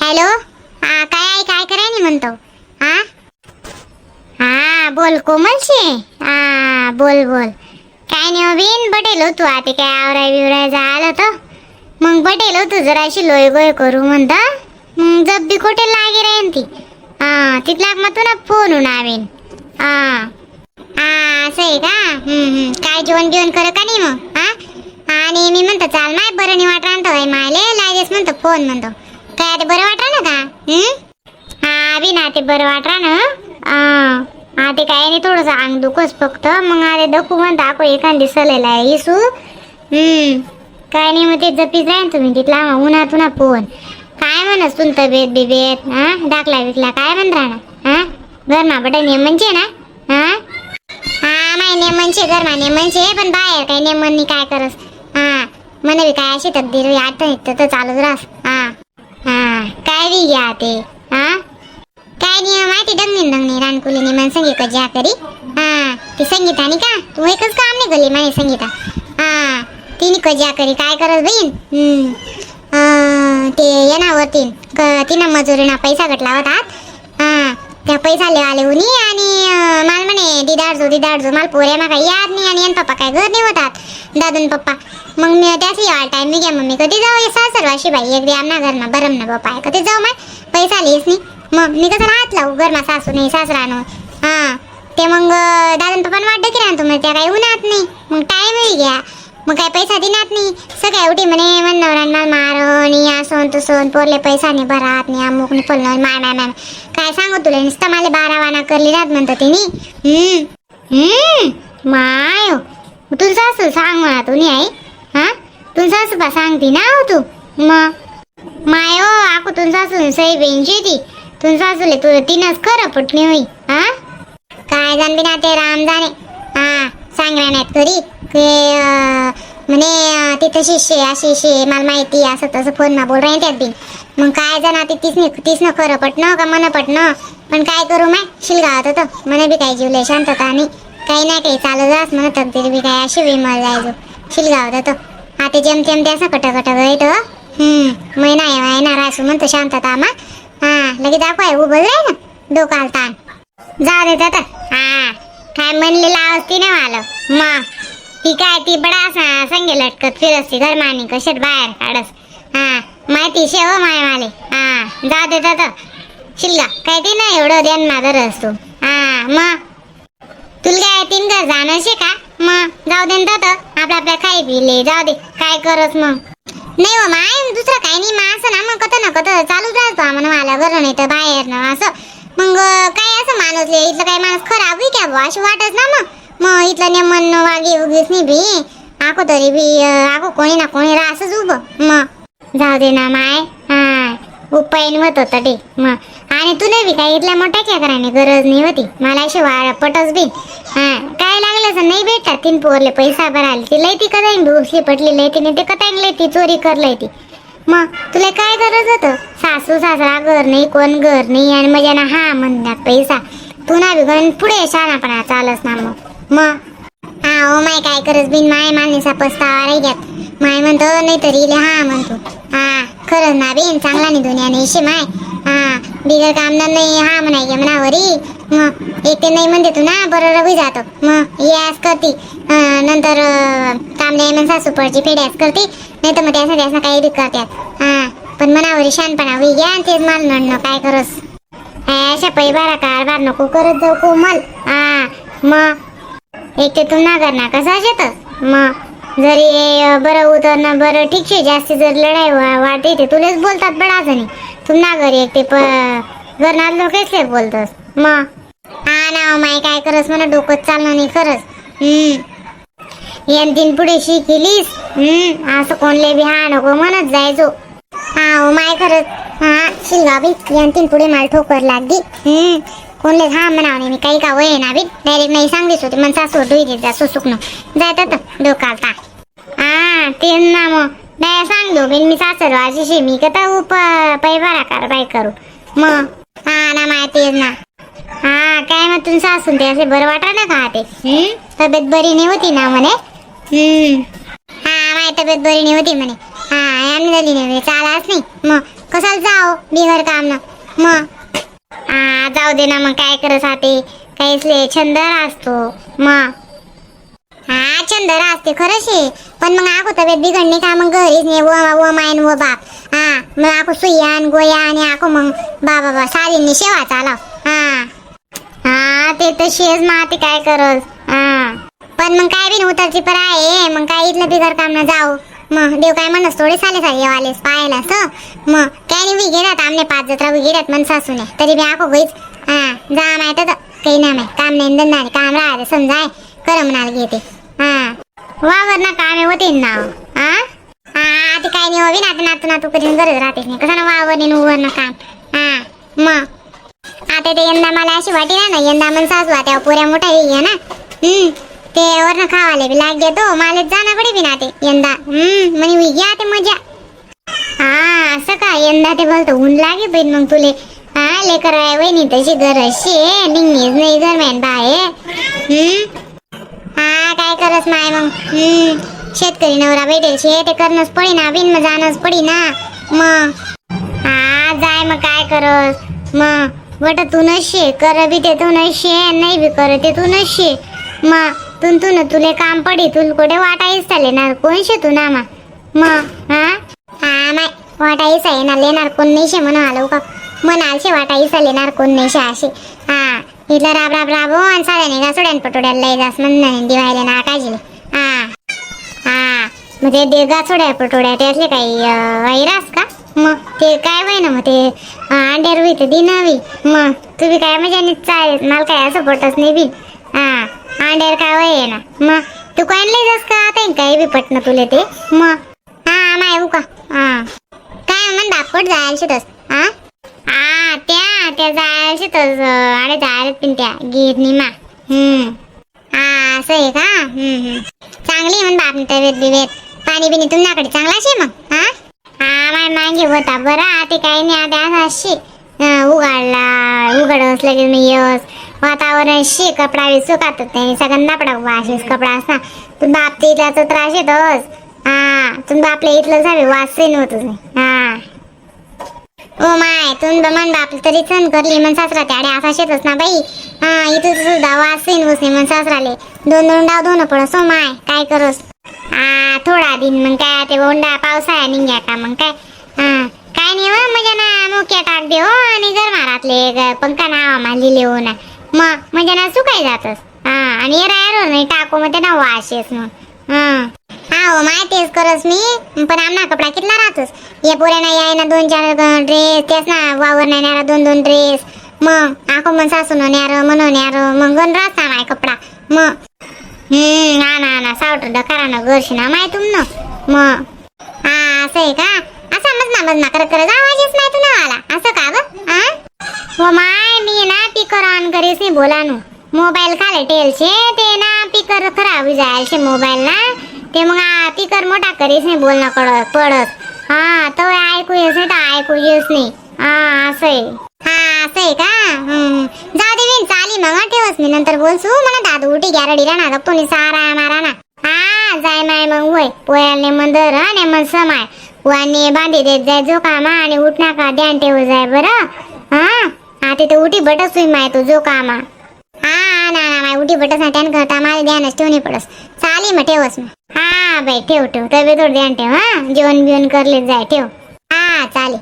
Hello? हा काय आहे काय कराय नाही म्हणतो? हा? हा बोल कोमलशी. हा बोल बोल. काय नाही हो, बिन बटेल हो तू. आता काय आवराय बिवराय झालं तर मग बटेल होतो जराशी लोय गोय करू म्हणता. मग जब्बी कुठे लागे राहीन ती. हा तिथला मग तुला फोन होऊन आवेन हा. हा असं आहे का? काय जेवण बिवण कर का नाही मग? हा? आणि मी म्हणतो चाल माय बरं नाही वाट राहतो मायले लागेच म्हणतो फोन म्हणतो. काय ते बरं वाटा ना का हम्म हा बी ना ते बरं वाटलं ना? हा ते काय नाही थोडंसं अंग दुखच फक्त. मग अरे दखू म्हणता आपण एखादी सलेला आहे इसू हम्म काय नाही मग ते जपीच राहीन तुम्ही तिथला मग उन्हात उन्हा फोन. काय म्हणस तुम तब्येत बिबेत हा? दाखला बिकला काय म्हण राहणार हा? घरमा बटा नेमनचे ना? हा? हा माय नेमनचे घरमा नेमनचे पण बाहेर काय नेमन काय करस? हा? मन बी काय अशी तब्दीर आठ तर चालूच राहस. काय बी घ्या ते हा? काय नाही माहिती दंगनी दंगनी रानकुलीने मन संगीत ज्या करी हा ती संगीता आणि का? तू एकच काम नाही गली माही संगीता. हा तिने कज्या करी काय करत बहीण? हम्म. अं, ते येणावरती क- तिनं मजुरीना पैसा गटला होता हा त्या पैसा आले उनी आणि अं, मला म्हणे दिदाडजो दिदाडजो मला पोऱ्या माका काही याद नाही आणि पप्पा काय घर नाही होतात दादून पप्पा. मग मी त्याची यार टाइम मी घ्या मम्मी कधी जाऊ ये सासरवाशी बाई? एक आमना घरमा बरम ना पप्पा आहे कधी जाऊ माय? पैसा लिहिस नाही मग मी कसं राहत लावू? घरमा सासू नाही सासरानो. हां. ते मग दादन पप्पानं वाटतं की तुम्ही त्या काही उन्हात नाही. मग टाईमही घ्या. मग काय पैसा दिनात नाही. सगळ्या उठी म्हणे मन नवऱ्यांना मारो सोन तू सोन पोरले पैसा नाही भरात नाही अमुक नाही पडलं माय माय माय. काय सांगू तुला नुसतं मला बारा वाना करली राहत म्हणतो तिने हम्म हम्म माय हो. तुला सासू सांग म्हणा तू नाही आई. हा? तुझं सासू बा सांगती ना हो तू. मग माय हो आकू तुला सासू सई बेंची ती. तुझं सासूले तू तिनंच खरं पटणी होई हा? काय जाण ना ते राम जाणे हा सांगणार नाहीत तरी ते म्हणे अं, तिथं शिष्य अशी शे मला माहिती असं तसं फोन बोल राही त्यात बिन मग काय जण आता तीच तीच न खरं पटणं का मन पटणं? पण काय करू माय शिलगावात होतं म्हणे बी काय जीवले शांतता नाही काही नाही काही चालू जास म्हणत तरी बी काय अशी विमल जायचो शिलगावात होतं आता जेम तेम ते असं कट कट गळत हो. हम्म महिना आहे असू म्हणतो शांतता मा. हा लगेच दाखवाय उभं जाय ना डोकाल ताण जाऊ देत आता हा काय म्हणलेलं असती ना मला. मग ही काय ती बडा असा संगे लटकत फिरसती घरमानी कशात बाहेर काढस. हा माहिती शेव हो माय माले. हा जाऊ दे आता शिल्ला काय ते ना एवढं ध्यान मादर असतो. हा मग तुला काय तीन घर जाणं शे का? मग जाऊ दे ना तर आपलं आपल्या खाई पिले जाऊ दे. काय करस मग नाही हो माय दुसरं काही नाही मग असं ना मग कत ना कत चालूच राहतो आम्हाला मला बरं नाही तर बाहेर ना असं. मग काय असं माणूस इथलं काय माणूस खराब होई क्या असं अशी वाटच ना मग मग इथलं नेमन वागी उगीच नाही बी. आको तरी बी आको कोणी ना कोणी राहसच उभं. मग. जाऊ दे ना माय. हा उपाय होत होता ते. मग. आणि तुला बी काय इथल्या मोठ्या करायने गरज नाही होती मला अशी वाळ पटच बी. हा काय लागलं असं नाही भेटतात तीन पोरले पैसा भरायला ती लय ती कदाई भुसली पटली लय तिने ते कताईन लय ती चोरी करलाय ती. मग. तुला काय गरज होतं? सासू सासरा घर नाही कोण घर नाही आणि मजा ना हा म्हणण्यात पैसा. पुन्हा बी गण पुढे शहाणापणा चालस ना मग. मग? हा ओ माय काय करस बिन? माय मानेचा पस्तावा रे घ्यात माय म्हणतो नाही तरी इले हा म्हणतो. हा खरंच ना बिन? चांगला नाही दुनिया नाही शे माय. हा बिगर ना नाही हा म्हणाय गे म्हणावरी. मग एक ते नाही म्हणते तू ना बरं रवी जातो. मग यास करती. अं, नंतर काम कामले म्हण सासू पडची फेड्यास करते. नाही तर मग त्यासना त्यासना काही बी करत्यात. हा पण मनावरी शानपणा होई घ्या आणि तेच माल म्हणणं काय करस? अशा पै बारा कार बार नको करत जाऊ कोमल. हा मग एक ते तुम ना करणार कसं मग जरी अ, बरं उतरणं बरं ठीक शे जास्ती जर लढाई वाटते ते तुलेच बोलतात बडा जणी. तू नागर घरी एक ते प घरनार लोकच बोलतस? मग? हा ना माय काय करस म्हणा डोकं चालणं नाही खरंच. हम्म. यान तीन पुढे शिकलीस? हम्म. असं कोणले बी हा नको म्हणत जायचो. हा ओ माय खरंच. हा शिलगा बी यान तीन पुढे मला ठोकर लागली. हम्म. कोणले हा म्हणाव नाही मी काही का वय ना बी डायरेक्ट नाही सांगलीस होती. मन सासू डोई देत जा सुसुकनं जातात डोकालता हा ते ना मग. नाही सांग दो बिन मी सासर वाजीशी मी कता उप कर बाय करू. मग हा ना माय तेच ना. हा काय मग तुम सासून ते असे बरं वाटा ना का ते? तब्येत बरी नाही होती ना म्हणे. हम्म हा माय तब्येत बरी नाही होती म्हणे. हा आम्ही झाली नाही म्हणे चालाच नाही. मग कशाला जाओ बिगर काम ना मग आ, जाऊ दे ना मग काय करत राहते? काहीच छंद असतो मग हा छंद असते खरंच आहे. पण मग आखो तब्येत बिघडणे का? मग घरीच नाही व व मायन व बाप. हा मग आखो सुयान गोया आणि आखो मग बा बाबा सारींनी शेवा चाला हा. हा ते तर शेज मा ते काय करस हा. पण मग काय बी उतरची पर आहे. मग काय इथलं बिगर काम ना जाऊ. मग देव काय म्हणस थोडे साले साले येवालेस पाहायला असं मग काय नाही बी घेतात आमने पाच जत्रा बी घेतात मन सासूने. तरी बी आखो गईच हा जा माहीत तर काही नाही माहीत काम नाही धंदा नाही काम राहते समजाय कर म्हणाल घेते हा. वावर ना कामे होते ना हा हा ते काय नाही होवी नाते नातू नातू कधी गरज राहते नाही. कसं ना वावर नाही उवर ना काम. हा मग. आता ते यंदा मला अशी वाटी ना यंदा मन सासू आता पुऱ्या मोठा आहे ना. हम्म. ते वरनं खावाले बी लाग तो मला जाणं पडे बी ना ते यंदा. हम्म म्हणे घ्या ते मजा. हा असं का यंदा ते बोलतो ऊन लागे बहीण मग तुले. हा लेकर आहे वहिनी तशी गरजशी आहे निघणीच नाही दरम्यान बाहे हम्म. हा काय करस माय मग? हम्म शेतकरी नवरा भेटेल शे ते करणंच पडी ना बिन मग जाणंच पडी ना मग हा जाय मग काय करस? मग बट तू नशे कर बी ते तू नशे नाही बी कर ते तू नशे मग तुन तू तुले काम पडी तुला कुठे वाटाईस चाले ना कोण शे तू ना मग मग हा हा माय वाटाईच आहे ना लेणार कोण नाही शे म्हणून आलो का? म्हणाल शे वाटाईच लेणार कोण नाही शे असे. हा इथला राब राब राबो हो, आणि साड्याने निघा सोड्यान पटोड्याला लय जास म्हणून दिवायले ना काजीले हा हा मग ते दे सोड्या पटोड्या त्यातले काही वैरास का? मग ते काय वय ना मग ते अंड्यार होई ते दिनावी. मग तुम्ही काय म्हणजे चालेल मला काय असं पटच नाही बी. हा मांडेर काय ये ना? मग तू काय लय जास का आता काही बी पटणं तुले ते? मग हा माय येऊ का हा. काय म्हण दाखवट जायला शितस हा हा त्या त्या जायला शितस आणि जायला पिन त्या गिरणी मा हम्म. हा असं आहे का? हम्म हम्म. चांगली म्हण बाप तब्येत बिबेत पाणी बिनी तुमच्याकडे चांगला शे मग? हा? हा माय मागे होता बरं आता काही नाही आता असं अशी. उघडला. उघड असलं की नाही यस. वातावरण शी कपडा बी सुकात नाही सगळ्यांना पडा वाशीस कपडा असा. तुम बाप ते इथलाचा त्रास येतोस हा तुम आपल्या इथलं झाले वास नव्हतं हा. ओ माय तुम मन बाप तरी सण करली मन सासरा त्याडे असा शेतच ना बाई. हा इथं सुद्धा वास नव्हते मन सासराले. दोन दोन डाव दोन पडस ओ माय काय करस? हा थोडा दिन मग काय ते ओंडा पावसाळ्या निघ्या का मग काय? हा काय नाही हो म्हणजे ना टाक दे हो आणि जर मारातले पंखा नावा मारलेले हो ना मग म्हणजे ना सुकाय जातस. हा आणि रायर नाही टाको मग ते ना वास येस मग हा. हो माहितीच करस मी पण आमना कपडा कितला राहतोस? पोरे पोऱ्याना याय ना दोन चार ड्रेस तेच ना वावर नाही नारा दोन दोन ड्रेस मग आखो मन सासून न्यार म्हणून न्यार मग गण राहता माय कपडा. मग हम्म ना ना ना सावटर डकारा ना गर्शी ना माय तुम मग हा असं आहे का? असं मजना मजना करत करत आवाजच नाही तुला आला. असं का ग? हा हो माय मी ना पिकर ऑन करीस नाही बोला नु. मोबाईल खाले टेल छे ते ना पिकर खराब जायल छे मोबाईल ना. ते मग पिकर मोठा करीस नाही बोलणं कळत पडत. हा तो ऐकू येस नाही तर ऐकू येस नाही. हा असं आहे हा असं आहे का जाऊ दे बिन चाली मग ठेवस मी नंतर बोलसू. मला दादू उठी ग्या रडी राहणार गप्पू सारा मारा ना. हा जाय माय मग होय पोयाल ने मंदर हा ने मन समाय. वाने बांधी देत जाय जो कामा आणि उठना का ध्यान ठेव जाय बरं. हा? हा तिथे उठी बटस तुम्ही माय तू जो कामा. हा ना ना माय उठी बटस ना त्यान करता मला ध्यानच ठेवणी पडस. चाली मग ठेवस मग. हा बाई ठेव ठेव. तब्येतवर ध्यान ठेव हा. जेवण बिवण करले जाय ठेव. हा चालेल